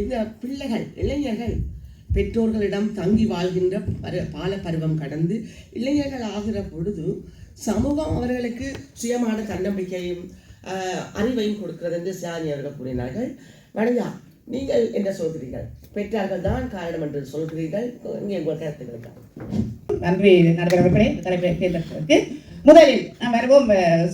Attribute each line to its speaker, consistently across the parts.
Speaker 1: இந்த பிள்ளைகள் இளைஞர்கள் பெற்றோர்களிடம் தங்கி வாழ்கின்ற பரு பால பருவம் கடந்து இளைஞர்கள் ஆகிற பொழுது சமூகம் அவர்களுக்கு சுயமான தன்னம்பிக்கையும் அறிவையும் கொடுக்கிறது என்று சியானி அவர்கள் கூறினார்கள். வனிதா நீங்கள் என்ன சொல்கிறீர்கள்? பெற்றார்கள் தான் காரணம் என்று சொல்கிறீர்கள். இங்கே உங்கள் கருத்துக்கள்.
Speaker 2: நன்றி நண்பர் தலைப்பை தேர்ந்தெடுத்ததற்கு முதலில் நாம் வருவோம்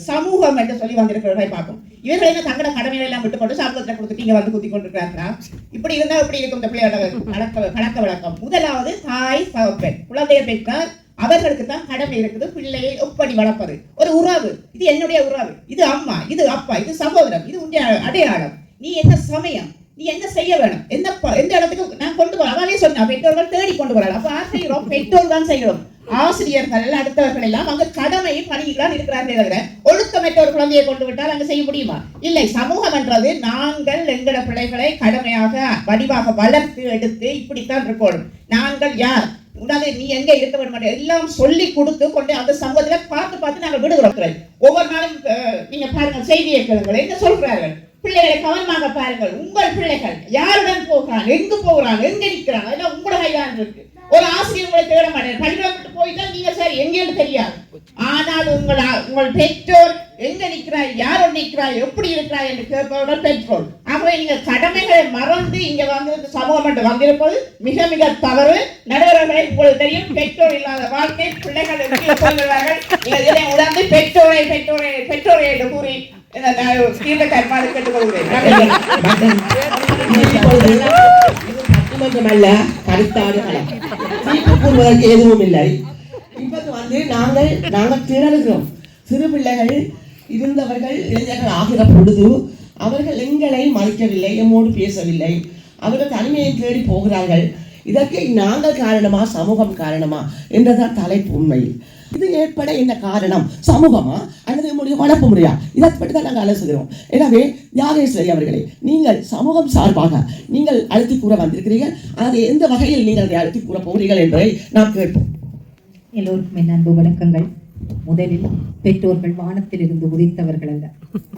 Speaker 2: சமூகம் என்று சொல்லி வந்திருக்கிறவர்களை பார்ப்போம். இவர்கள் என்ன தங்கட கடமைகளை எல்லாம் விட்டுக்கொண்டு சமூகத்தில் கொடுத்துட்டு இங்க வந்து குத்தி கொண்டிருக்கிறார்களா? இப்படி இருந்தா இப்படி இருக்கும் இந்த பிள்ளையோட கணக்க கணக்க வழக்கம்? முதலாவது தாய் சகப்பெண் குழந்தையை பெற்றால் அவர்களுக்கு தான் கடமை இருக்குது பிள்ளையை ஒப்படி வளர்ப்பது. ஒரு உறவு. இது என்னுடைய உறவு. இது அம்மா இது அப்பா இது சகோதரம் இது உன்னுடைய அடையாளம். நீ என்ன சமயம்? நீ என்ன செய்ய வேணும்? எந்த எந்த இடத்துக்கு நான் கொண்டு போறேன்? அவளே சொன்னா பெற்றோர்கள் தேடி கொண்டு போறாள் அப்ப ஆசை பெற்றோர் தான் செய்யணும். ஆசிரியர்கள் அடுத்தவர்கள் எல்லாம் அங்க கடமை பணிகளால் இருக்கிறார்கள் தவிர ஒழுக்கமற்ற ஒரு குழந்தையை கொண்டு விட்டால் அங்க செய்ய முடியுமா? இல்லை சமூகம் என்றது நாங்கள் எங்கள பிள்ளைகளை கடமையாக வடிவாக வளர்த்து எடுத்து இப்படித்தான் இருக்கணும் நாங்கள் யார்? உடனே நீ எங்க இருக்க வேண்டும் எல்லாம் சொல்லி கொடுத்து கொண்டு அந்த சமூகத்துல பார்த்து பார்த்து நாங்கள் விடுகிறோம் ஒவ்வொரு நாளும் நீங்க பாருங்க செய்தியை கேளுங்கள். என்ன சொல்கிறார்கள் பிள்ளைகளை கவனமாக பாருங்கள். உங்கள் பிள்ளைகள் யாருடன் போகிறான்? எங்கு போகிறான்? எங்க நிற்கிறான்? அதெல்லாம் உங்களோட கைதான் இருக்கு. ஒரு ஆசிரியர் உங்களை தேட மாட்டார். பள்ளிக்கூடம் விட்டு போயிட்டா நீங்க சரி எங்கேன்னு தெரியாது. ஆனால் உங்கள் உங்கள் பெற்றோர் எங்க நிற்கிறாய் யாரோட நிற்கிறாய் எப்படி இருக்கிறாய் என்று கேட்பவர்கள் பெற்றோர். ஆகவே நீங்க கடமைகளை மறந்து இங்க வந்து சமூகம் என்று வந்திருப்பது மிக மிக தவறு. நடுவர்களை உங்களுக்கு தெரியும் பெற்றோர் இல்லாத வாழ்க்கை பிள்ளைகள் எப்படி சொல்கிறார்கள் நீங்கள் இதை உணர்ந்து பெற்றோரை பெற்றோரை பெற்றோரை என்று கூறி தீர்ந்த கேட்டுக்கொள்கிறேன்.
Speaker 1: அல்ல கருத்தாடு கூறுவதற்கு எதுவும் இல்லை இப்போது வந்து நாங்கள் நாங்கள் திரளுகிறோம் சிறு பிள்ளைகள் இருந்தவர்கள் இளைஞர்கள் ஆகிற பொழுது அவர்கள் எங்களை மதிக்கவில்லை எம்மோடு பேசவில்லை. அவர்கள் தனிமையை தேடி போகிறார்கள். இதற்கு நாங்கள் காரணமா சமூகம் காரணமா என்றுதான் தலைப்பு உண்மையில் இது ஏற்பட என்ன காரணம்? சமூகமா? அல்லது நம்முடைய வளர்ப்பு முறையா? இதை பற்றி தான் நாங்கள் அலசுகிறோம் எனவே யாகேஸ்வரி அவர்களே நீங்கள் சமூகம் சார்பாக நீங்கள் அழுத்தி கூற வந்திருக்கிறீர்கள். அது எந்த வகையில் நீங்கள் அதை அழுத்தி கூற போகிறீர்கள் என்பதை நாம் கேட்போம்.
Speaker 3: எல்லோருக்கும் என் அன்பு வணக்கங்கள். முதலில் பெற்றோர்கள் வானத்தில் இருந்து உதித்தவர்கள் அல்ல.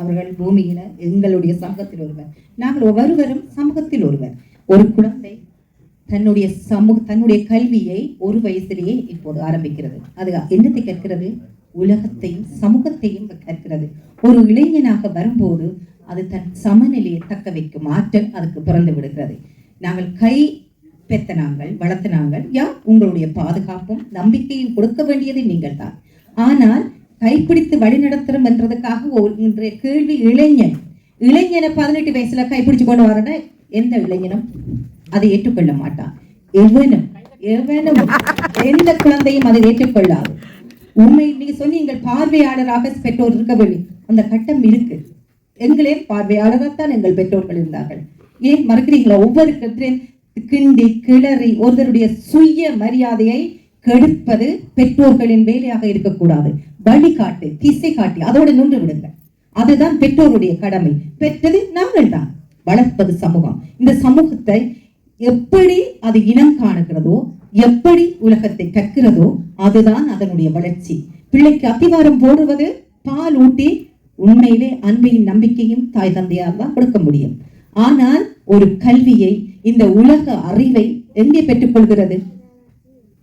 Speaker 3: அவர்கள் பூமியில எங்களுடைய சமூகத்தில் ஒருவர். நாங்கள் ஒவ்வொருவரும் சமூகத்தில் ஒருவர். ஒரு குழந்தை தன்னுடைய சமூக தன்னுடைய கல்வியை ஒரு வயசிலேயே இப்போது ஆரம்பிக்கிறது. அது என்னத்தை கற்கிறது? உலகத்தையும் சமூகத்தையும் கற்கிறது. ஒரு இளைஞனாக வரும்போது அது தன் சமநிலையை தக்க வைக்கும் ஆற்றல் அதுக்கு பிறந்து விடுகிறது. நாங்கள் கை பெத்த நாங்கள் வளர்த்த நாங்கள் யா உங்களுடைய பாதுகாப்பும் நம்பிக்கையும் கொடுக்க வேண்டியது நீங்கள் தான். ஆனால் கைப்பிடித்து வழி நடத்துறோம் என்றதுக்காக ஒரு இன்றைய கேள்வி இளைஞன். இளைஞனை பதினெட்டு வயசுல கைப்பிடிச்சு கொண்டு வரனா எந்த இளைஞனும் அதை ஏற்றுக்கொள்ள மாட்டான் எவனும் எவனும் எந்த குழந்தையும் அதை ஏற்றுக்கொள்ளாது. உண்மை நீங்க சொன்னீங்க பார்வையாளராக பெற்றோர் இருக்க வேண்டும் அந்த கட்டம் இருக்கு. எங்களே பார்வையாளராகத்தான் எங்கள் பெற்றோர்கள் இருந்தார்கள். ஏன் மறக்கிறீங்களா ஒவ்வொரு கற்றையும் கிண்டி கிளறி ஒருவருடைய சுய மரியாதையை கெடுப்பது பெற்றோர்களின் வேலையாக இருக்கக்கூடாது. வழிகாட்டு திசை காட்டி அதோடு நின்று விடுங்க அதுதான் பெற்றோருடைய கடமை. பெற்றது நாங்கள் தான் வளர்ப்பது சமூகம். இந்த சமூகத்தை எப்படி அது இனம் காணுகிறதோ எப்படி உலகத்தை கற்கிறதோ அதுதான் அதனுடைய வளர்ச்சி. பிள்ளைக்கு அத்திவாரம் போடுவது பால் ஊட்டி உண்மையிலே அன்பையும் நம்பிக்கையும் தாய் தந்தையார் தான் கொடுக்க முடியும். ஆனால் ஒரு கல்வியை இந்த உலக அறிவை எங்கே பெற்றுக்கொள்கிறது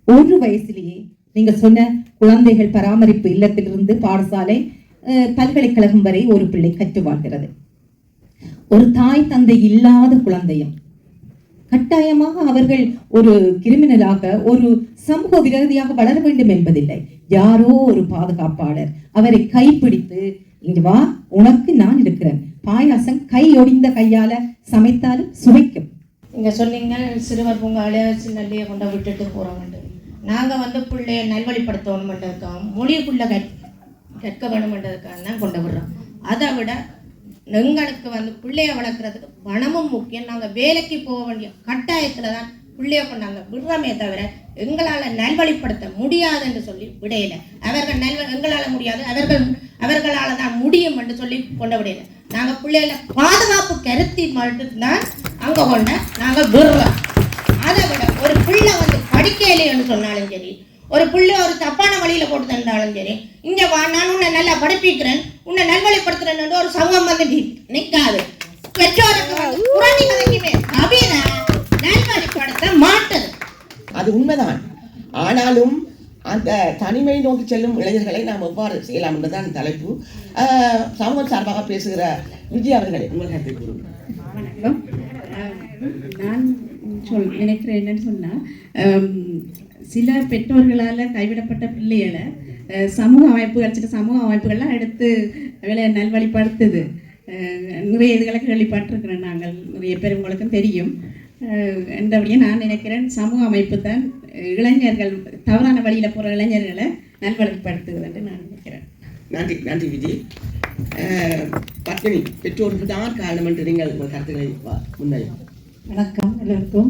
Speaker 3: ஒரு வயசுலேயே நீங்க சொன்ன குழந்தைகள் பராமரிப்பு இல்லத்திலிருந்து பாடசாலை அஹ், பல்கலைக்கழகம் வரை ஒரு பிள்ளை கற்று வாழ்கிறது. ஒரு தாய் தந்தை இல்லாத குழந்தையும் கட்டாயமாக அவர்கள் ஒரு கிரிமினலாக ஒரு சமூக விரோதியாக வளர வேண்டும் என்பதில்லை. யாரோ ஒரு பாதுகாப்பாளர் அவரை கைப்பிடித்து இங்கு வா உனக்கு நான் இருக்கிறேன். பாயாசம் கை ஒடிந்த கையால சமைத்தாலும் சுவைக்கும்.
Speaker 4: நீங்க சொன்னீங்க சிறுவர் பூங்காலே சின்னல்லையை கொண்ட விட்டுட்டு போறோம்ட்டு நாங்க வந்து பிள்ளைய நல்வழிப்படுத்தணும்ன்றதுக்காக மொழிக்குள்ள கற்க வேணும் தான் கொண்டு விடுறோம் அதை விட எங்களுக்கு வந்து பிள்ளைய வளர்க்குறதுக்கு பணமும் முக்கியம். நாங்கள் வேலைக்கு போக வேண்டிய கட்டாயத்தில் தான் பிள்ளைய கொண்டாங்க விடுறோமே தவிர எங்களால் நல்வழிப்படுத்த முடியாது என்று சொல்லி விடையில. அவர்கள் நல்வ எங்களால் முடியாது அவர்கள் அவர்களால் தான் முடியும் என்று சொல்லி கொண்ட விடையில. நாங்கள் பிள்ளைகள பாதுகாப்பு கருத்தி மட்டும்தான் அங்கே கொண்ட நாங்கள் விடுறோம். அதை விட ஒரு பிள்ளை வந்து படிக்கையிலே ஒரு புள்ளி ஒரு தப்பான வழியில் போட்டு தந்தாலும் சரி இங்கே வா நான் உன்னை நல்லா படிப்பிக்கிறேன் உன்னை நல்வழிப்படுத்துறேன்னு ஒரு சமூகம் வந்து நிற்காது பெற்றோருக்கு குழந்தைகளுக்குமே நவீன
Speaker 1: அது உண்மைதான். ஆனாலும் அந்த தனிமை நோக்கி செல்லும் இளைஞர்களை நாம் எவ்வாறு செய்யலாம் என்றுதான் தலைப்பு. சமூகம் சார்பாக பேசுகிற விஜய் அவர்களே உங்கள்
Speaker 5: நன்றி நான் சொல் நினைக்கிறேன் என்னன்னு சொன்னால் சில பெற்றோர்களால் கைவிடப்பட்ட பிள்ளைகளை சமூக அமைப்புகள் சில சமூக அமைப்புகள்லாம் எடுத்து வேலையை நல்வழிப்படுத்துது. நிறைய இதுகளை கேள்விப்பட்டிருக்கிறோம் நாங்கள். நிறைய பேர் உங்களுக்கும் தெரியும். அஹ் என்றபடியே நான் நினைக்கிறேன் சமூக அமைப்பு தான் இளைஞர்கள் தவறான வழியில் போகிற இளைஞர்களை நல்வழிப்படுத்துகிறது என்று நான் நினைக்கிறேன்.
Speaker 1: நன்றி நன்றி விஜய் பத்மினி பெற்றோர்கள் தான் காரணம் என்று நீங்கள் உங்கள் கருத்துக்களை வா-
Speaker 6: வணக்கம் எல்லோருக்கும்.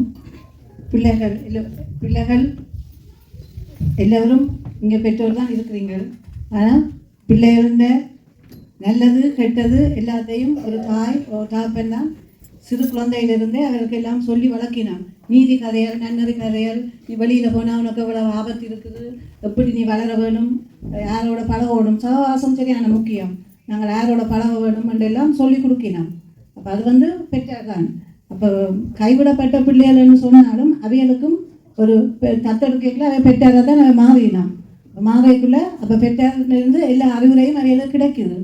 Speaker 6: பிள்ளைகள் எல்லோ பிள்ளைகள் எல்லோரும் இங்கே பெற்றோர் தான் இருக்கிறீங்க ஆனால் பிள்ளைகள நல்லது கெட்டது எல்லாத்தையும் ஒரு தாய் ஒரு தாப்பன் தான் சிறு குழந்தையிலிருந்தே அவருக்கு எல்லாம் சொல்லி வளர்க்கினான். நீதி கதையல் நன்னறி கதையல் நீ வெளியில் போனால் உனக்கு இவ்வளோ ஆபத்து இருக்குது. எப்படி நீ வளர வேணும்? யாரோட பழக வேணும்? சகவாசம் சரியான முக்கியம். நாங்கள் யாரோட பழக வேணும் என்றெல்லாம் சொல்லி கொடுக்கினோம் அப்போ அது வந்து பெற்றார் தான் அப்போ கைவிடப்பட்ட பிள்ளைகள்னு சொன்னாலும் அவைகளுக்கும் ஒரு பெ- தத்தெடுக்கைக்குள்ள அவை பெற்றாரை தான் அவை மாறினான் மாறிக்குள்ள அப்போ பெற்றாரிலிருந்து எல்லா அறிவுரையும் அவைகளுக்கு கிடைக்குது.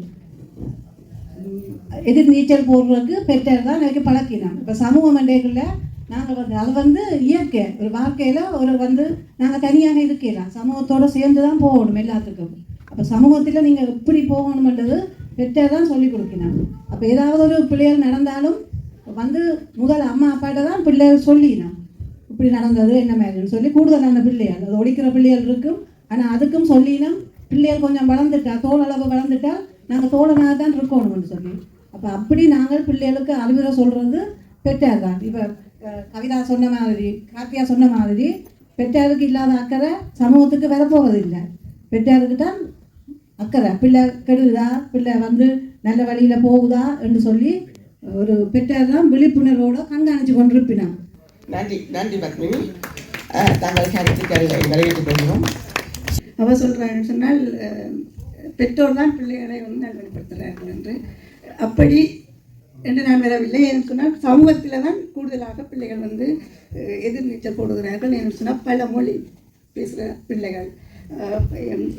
Speaker 6: எதிர் நீச்சல் போடுறதுக்கு பெற்றார் தான் அவைக்கு பழக்கினான். இப்போ சமூக மண்டைக்குள்ள நாங்கள் வந்து அது வந்து இயற்கை. ஒரு வாழ்க்கையில் ஒரு வந்து நாங்கள் தனியாக இருக்கலாம் சமூகத்தோடு சேர்ந்து தான் போகணும் எல்லாத்துக்கும். அப்போ சமூகத்தில் நீங்கள் எப்படி போகணுமென்றது பெற்றார் தான் சொல்லி கொடுக்கணும் அப்போ ஏதாவது ஒரு பிள்ளைகள் நடந்தாலும் வந்து முதல் அம்மா அப்பாட்ட தான் பிள்ளைகள் சொல்லினோம். இப்படி நடந்தது என்ன மாதிரின்னு சொல்லி கூடுதலான பிள்ளைகள். அது ஒழிக்கிற பிள்ளைகள் இருக்கும். ஆனால் அதுக்கும் சொல்லினோம் பிள்ளைகள் கொஞ்சம் வளர்ந்துட்டா தோல் அளவு வளர்ந்துட்டா நாங்கள் தோழனாக தான் இருக்கணும்னு சொல்லி. அப்போ அப்படி நாங்கள் பிள்ளைகளுக்கு அறிவுரை சொல்கிறது பெற்றார் தான். இப்போ கவிதா சொன்ன மாதிரி கார்த்தியா சொன்ன மாதிரி பெற்றாருக்கு இல்லாத அக்கறை சமூகத்துக்கு வரப்போவதில்லை. பெற்றாருக்கு தான் அக்கறை. பிள்ளை கெடுதா? பிள்ளை வந்து நல்ல வழியில் போகுதா? என்று சொல்லி ஒரு பெற்றார் தான் விழிப்புணர்வோடு கண்காணித்து கொண்டிருப்பினான்.
Speaker 1: நன்றி நன்றி பத்மினி. தங்கள் கருத்துக்களை நிறைவேற்றிக் கொள்கிறோம்.
Speaker 7: அவ சொல்கிறாங்கன்னு சொன்னால் பெற்றோர் தான் பிள்ளைகளை வந்து நல்வழிப்படுத்துகிறார்கள் என்று. அப்படி என்று நான் வரவில்லை. என்று சொன்னால் சமூகத்தில் தான் கூடுதலாக பிள்ளைகள் வந்து எதிர்நீச்சல் போடுகிறார்கள் என்று சொன்னால் பல மொழி பேசுகிற பிள்ளைகள்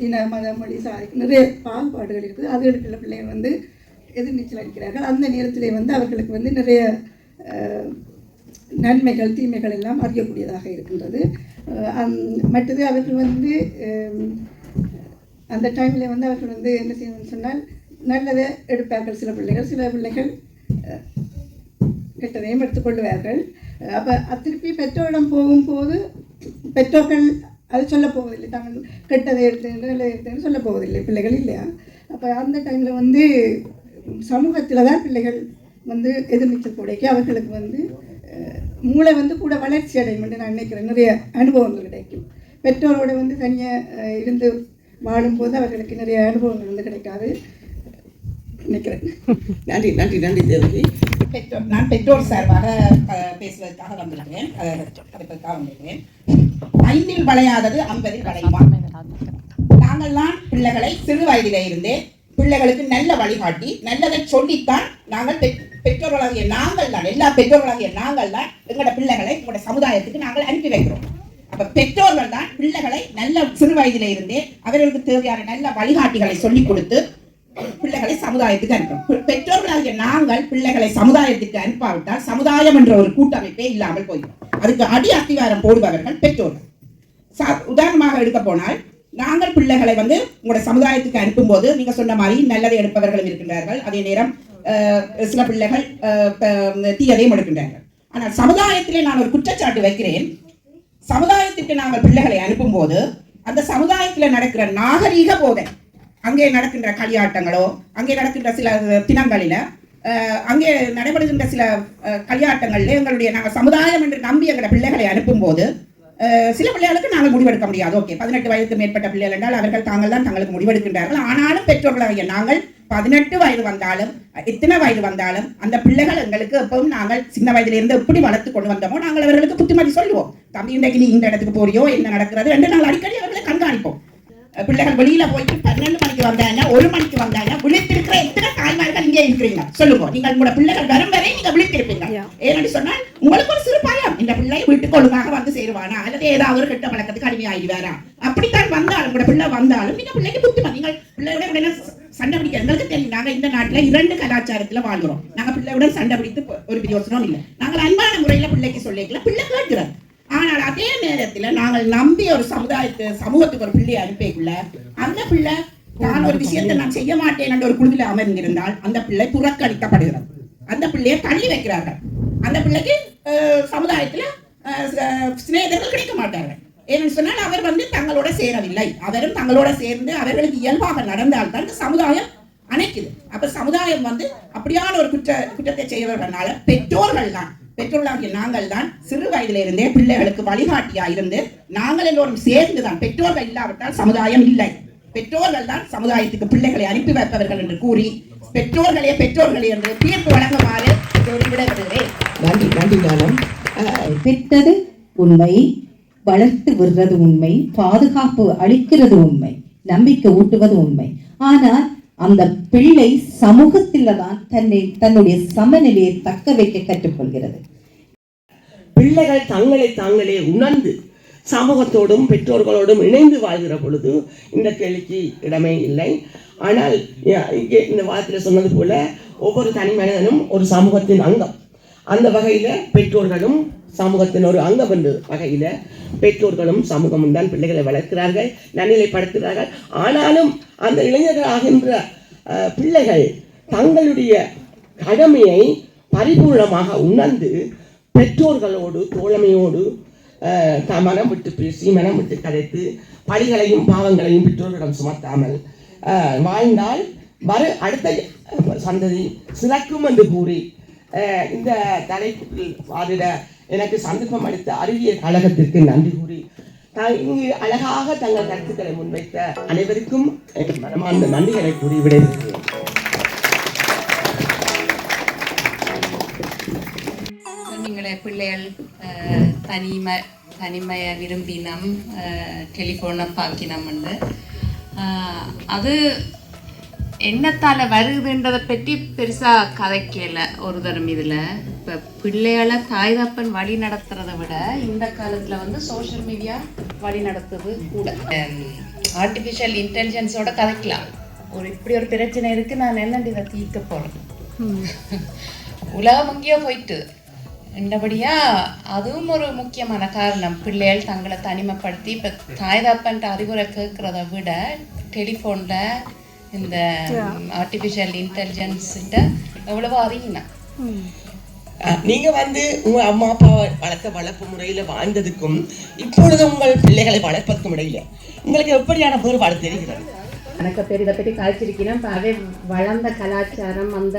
Speaker 7: இன மத மொழி சாதி நிறைய பாகுபாடுகள் இருக்குது. அதுகளுக்குள்ள பிள்ளைகள் வந்து எதிர்நீச்சல் அடிக்கிறார்கள் அந்த நேரத்திலே வந்து அவர்களுக்கு வந்து நிறைய நன்மைகள் தீமைகள் எல்லாம் அறியக்கூடியதாக இருக்கின்றது. மற்றது அவர்கள் வந்து அந்த டைமில் வந்து அவர்கள் வந்து என்ன செய்யணும்னு சொன்னால் நல்லதை எடுப்பார்கள் சில பிள்ளைகள். சில பிள்ளைகள் கெட்டதையும் எடுத்துக்கொள்வார்கள் அப்போ திருப்பி பெற்றோரிடம் போகும்போது பெற்றோர்கள் அது சொல்ல போவதில்லை. தாங்கள் கெட்டதை எடுத்து நல்லதை எடுத்துன்னு சொல்ல போவதில்லை. பிள்ளைகள் இல்லையா? அப்போ அந்த டைமில் வந்து சமூகத்தில் தான் பிள்ளைகள் வந்து எதிர்நீச்சல் போடைக்கு அவர்களுக்கு வந்து மூளை வந்து கூட வளர்ச்சி அடையும் என்று நான் நினைக்கிறேன். நிறைய அனுபவங்கள் கிடைக்கும். பெற்றோரோட வந்து தனியாக இருந்து வாழும்போது அவர்களுக்கு நிறைய அனுபவங்கள் வந்து கிடைக்காது. நினைக்கிறேன்.
Speaker 1: நன்றி நன்றி நன்றி தேவகி.
Speaker 2: பெற்றோர் நான் பெற்றோர் சார்பாக பேசுவதற்காக வந்திருக்கிறேன். கதைப்பதற்காக வந்திருக்கிறேன். ஐந்தில் வளையாதது ஐம்பதில் வளையுமா? நாங்கள்லாம் பிள்ளைகளை சிறு வயதிலே இருந்தே பிள்ளைகளுக்கு நல்ல வழிகாட்டி நல்லதை சொல்லித்தான் நாங்கள் பெற்றோர்களாகிய நாங்கள் தான் எல்லா பெற்றோர்களாகிய நாங்கள் தான் எங்களோட பிள்ளைகளை எங்களோட சமுதாயத்துக்கு நாங்கள் அனுப்பி வைக்கிறோம். அப்ப பெற்றோர்கள் தான் பிள்ளைகளை நல்ல சிறு வயதில இருந்தே அவர்களுக்கு தேவையான நல்ல வழிகாட்டிகளை சொல்லிக் கொடுத்து பிள்ளைகளை சமுதாயத்துக்கு அனுப்பும் பெற்றோர்களாகிய நாங்கள் பிள்ளைகளை சமுதாயத்துக்கு அனுப்பாவிட்டால் சமுதாயம் என்ற ஒரு கூட்டமைப்பே இல்லாமல் போயிடும் அதுக்கு அடி அத்திவாரம் போடுபவர்கள் பெற்றோர்கள். உதாரணமாக எடுக்க போனால் நாங்கள் பிள்ளைகளை வந்து உங்களோட சமுதாயத்துக்கு அனுப்பும்போது நீங்க சொன்ன மாதிரி நல்லதை எடுப்பவர்களும் இருக்கின்றார்கள். அதே நேரம் சில பிள்ளைகள் அஹ், தீயதையும் எடுக்கின்றார்கள். ஆனால் சமுதாயத்திலே நான் ஒரு குற்றச்சாட்டு வைக்கிறேன். சமுதாயத்திற்கு நாங்கள் பிள்ளைகளை அனுப்பும்போது அந்த சமுதாயத்தில் நடக்கிற நாகரீக போதை அங்கே நடக்கின்ற களியாட்டங்களோ அங்கே நடக்கின்ற சில தினங்களில அஹ், அங்கே நடைபெறுகின்ற சில களியாட்டங்கள்ல எங்களுடைய நாங்கள் சமுதாயம் என்று நம்பி எங்களோட பிள்ளைகளை அனுப்பும்போது சில பிள்ளைகளுக்கு நாங்கள் முடிவெடுக்க முடியாது. ஓகே பதினெட்டு வயதுக்கு மேற்பட்ட பிள்ளைகள் என்றால் அவர்கள் தாங்கள் தான் தங்களுக்கு முடிவெடுக்கின்றார்கள். ஆனாலும் பெற்றோர்களாகிய நாங்கள் பதினெட்டு வயது வந்தாலும் எத்தனை வயது வந்தாலும் அந்த பிள்ளைகள் எங்களுக்கு எப்பவும் நாங்கள் சின்ன வயதிலிருந்து எப்படி வளர்த்து கொண்டு வந்தோமோ நாங்கள் அவர்களுக்கு புத்திமதி சொல்லுவோம். தம்பி இன்றைக்கு நீ இந்த இடத்துக்கு போறியோ என்ன நடக்கிறது? என்று நாங்கள் அடிக்கடி அவர்களை கண்காணிப்போம். பிள்ளைகள் வெளியில போயிட்டு பன்னெண்டு மணிக்கு வந்தாங்க ஒரு மணிக்கு வந்தாங்க. விழித்திருக்கிற எத்தனை தாய்மார்கள் இங்கே இருக்கிறீங்க? சொல்லுங்க. நீங்கள் உங்களோட பிள்ளைகள் வரும் வரை நீங்க விழித்திருப்பீங்க. ஏன்னு சொன்னால் உங்களுக்கு ஒரு சிறு பயம் இந்த பிள்ளை வீட்டுக்கு ஒழுங்காக வந்து சேருவானா? அல்லது ஏதாவது ஒரு கெட்ட பழக்கத்துக்கு அடிமையாகிடுவாரா அப்படித்தான் வந்தாலும் கூட பிள்ளை வந்தாலும் இந்த பிள்ளைக்கு புத்திமதி. நீங்கள் பிள்ளையோட உடனே சண்டை பிடிக்க எங்களுக்கு தெரியும். நாங்க இந்த நாட்டுல இரண்டு கலாச்சாரத்துல வாழ்கிறோம். நாங்க பிள்ளையுடன் சண்டை பிடித்து ஒரு பிரயோசனம் இல்லை. நாங்கள் அன்பான முறையில பிள்ளைக்கு சொல்லிக்கல. பிள்ளை கேட்கிறது. ஆனால் அதே நேரத்துல நாங்கள் நம்பி ஒரு சமுதாயத்து சமூகத்துக்கு ஒரு பிள்ளையை அனுப்பிக்குள்ள அந்த பிள்ளை நான் ஒரு விஷயத்தை நான் செய்ய மாட்டேன் என்ற ஒரு குழுவில் அமர்ந்திருந்தால் அந்த பிள்ளை புறக்கணிக்கப்படுகிறது. அந்த பிள்ளையை தள்ளி வைக்கிறார்கள். அந்த பிள்ளைக்கு சமுதாயத்தில் சமுதாயத்துல சிநேகிதர்கள் கிடைக்க மாட்டார்கள். ஏன்னு சொன்னால் அவர் வந்து தங்களோட சேரவில்லை. அவரும் தங்களோட சேர்ந்து அவர்களுக்கு இயல்பாக நடந்தால்தான் இந்த சமுதாயம் அணைக்குது. அப்ப சமுதாயம் வந்து அப்படியான ஒரு குற்ற குற்றத்தை செய்வதனால பெற்றோர்கள் தான். பெற்றோர்களாகிய நாங்கள் தான் சிறு வயதில இருந்தே பிள்ளைகளுக்கு வழிகாட்டியா இருந்து நாங்கள் எல்லோரும் சேர்ந்து தான் பெற்றோர்கள் இல்லாவிட்டால் சமுதாயம் இல்லை. பெற்றோர்கள் தான் சமுதாயத்துக்கு பிள்ளைகளை அனுப்பி வைப்பவர்கள் என்று கூறி பெற்றோர்களே பெற்றோர்களே என்று தீர்ப்பு வழங்குமாறு
Speaker 1: நன்றி நன்றி ஞானம். அஹ்,
Speaker 3: பெற்றது உண்மை வளர்த்து விடுறது உண்மை பாதுகாப்பு அளிக்கிறது உண்மை நம்பிக்கை ஊட்டுவது உண்மை. ஆனால் அந்த பிள்ளை சமூகத்தில் தான் தன்னை தன்னுடைய சமநிலையை தக்க வைக்க கற்றுக்கொள்கிறது.
Speaker 1: பிள்ளைகள் தங்களை தாங்களே உணர்ந்து சமூகத்தோடும் பெற்றோர்களோடும் இணைந்து வாழ்கிற பொழுது இந்த கேள்விக்கு இடமே இல்லை. ஆனால் இங்கே இந்த வார்த்தையில் சொன்னது போல ஒவ்வொரு தனி மனிதனும் ஒரு சமூகத்தின் அங்கம். அந்த வகையில் பெற்றோர்களும் சமூகத்தின் ஒரு அங்கம் என்ற வகையில் பெற்றோர்களும் சமூகமும் தான் பிள்ளைகளை வளர்க்கிறார்கள் நன்னிலைப்படுத்துகிறார்கள். ஆனாலும் அந்த இளைஞர்கள் ஆகின்ற பிள்ளைகள் தங்களுடைய கடமையை பரிபூர்ணமாக உணர்ந்து பெற்றோர்களோடு தோழமையோடு த- மனம் விட்டு பேசி மனம் விட்டு கதைத்து பழிகளையும் பாவங்களையும் பெற்றோர்களிடம் சுமத்தாமல் வாழ்ந்தால் வர அடுத்த சந்ததி சிறக்கும் என்று கூறி இந்த தலைப்பில் வாதிட எனக்கு சந்தர்ப்பம் அளித்த அறிவியல் கழகத்திற்கு நன்றி கூறி த- இங்கு அழகாக தங்கள் கருத்துக்களை முன்வைத்த அனைவருக்கும் மனமார்ந்த நன்றிகளை கூறி விடைபெறுகிறேன்.
Speaker 8: பிள்ளைகள் தனிமை தனிமையை விரும்பினம் டெலிஃபோனை பாக்கினம்ண்டு அது என்னத்தால் வருதுன்றதை பற்றி பெருசாக கதைக்கல ஒரு தரம் இதில். இப்போ பிள்ளைகளை தாய் தப்பன் வழி நடத்துறதை விட இந்த காலத்தில் வந்து சோஷியல் மீடியா வழி நடத்துறது கூட. ஆர்டிஃபிஷியல் இன்டெலிஜென்ஸோட கதைக்கலாம். ஒரு இப்படி ஒரு பிரச்சனை இருக்குது நான் என்னண்டு இதை தீர்க்க போகிறேன் உலகம் அங்கேயோ போயிட்டு. என்றபடியா அதுவும் ஒரு முக்கியமான காரணம். பிள்ளைகள் தங்களை தனிமைப்படுத்தி இப்போ தாய் தாப்பன்ட்டு அறிவுரை கேட்குறத விட டெலிஃபோனில் இந்த ஆர்டிஃபிஷியல் இன்டெலிஜென்ஸ்கிட்ட எவ்வளவோ அறியினா
Speaker 1: அஹ், நீங்க வந்து உங்க அம்மா அப்பாவை வளர்த்த வளர்ப்பு முறையில வாழ்ந்ததுக்கும் இப்பொழுது உங்கள் பிள்ளைகளை வளர்ப்பதற்கும் இடையில உங்களுக்கு எப்படியான வேறுபாடு தெரிகிறது?
Speaker 5: எனக்கு பேர் இதை பற்றி கழிச்சிருக்கிறேன் இப்போ அவை வளர்ந்த கலாச்சாரம் அந்த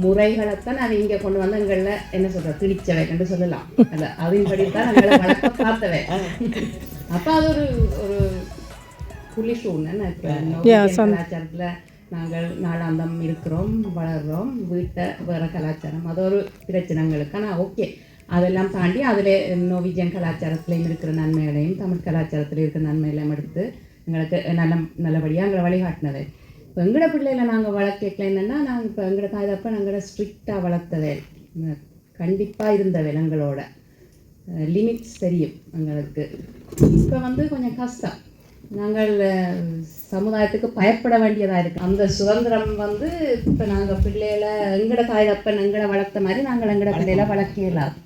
Speaker 5: முறைகளைத்தான் அதை இங்கே கொண்டு வந்து எங்களில் என்ன சொல்ற திணிச்சவை என்று சொல்லலாம். அல்ல அதன்படி தான் எங்களை வளர்க்க பார்த்தவை. அப்போ அது ஒரு ஒரு புலிஷ் ஒன்று கலாச்சாரத்தில் நாங்கள் நாளாந்தம் இருக்கிறோம் வளர்றோம் வீட்டை வேறு கலாச்சாரம். அது ஒரு பிரச்சனைங்களுக்கு ஆனால் ஓகே. அதெல்லாம் தாண்டி அதில் நோவிஜியன் கலாச்சாரத்துலேயும் இருக்கிற நன்மைகளையும் தமிழ் கலாச்சாரத்தில் இருக்கிற நன்மைகளையும் எடுத்து எங்களுக்கு நல்ல நல்லபடியாக எங்களை வழிகாட்டினது இப்போ எங்களோட பிள்ளைகளை நாங்கள் வளர்க்கல என்னென்னா நாங்கள் இப்போ எங்களோட தாய் தப்ப நாங்கள் ஸ்ட்ரிக்டாக வளர்த்தவே கண்டிப்பாக இருந்தவை எங்களோட லிமிட்ஸ் தெரியும் எங்களுக்கு. இப்போ வந்து கொஞ்சம் கஷ்டம். நாங்கள் சமுதாயத்துக்கு பயப்பட வேண்டியதாக இருக்குது அந்த சுதந்திரம் வந்து இப்போ நாங்கள் பிள்ளைகளை எங்களோட தாய் தப்பன் எங்களை வளர்த்த மாதிரி நாங்கள் எங்களோட பிள்ளைகளை வளர்க்க இயலாது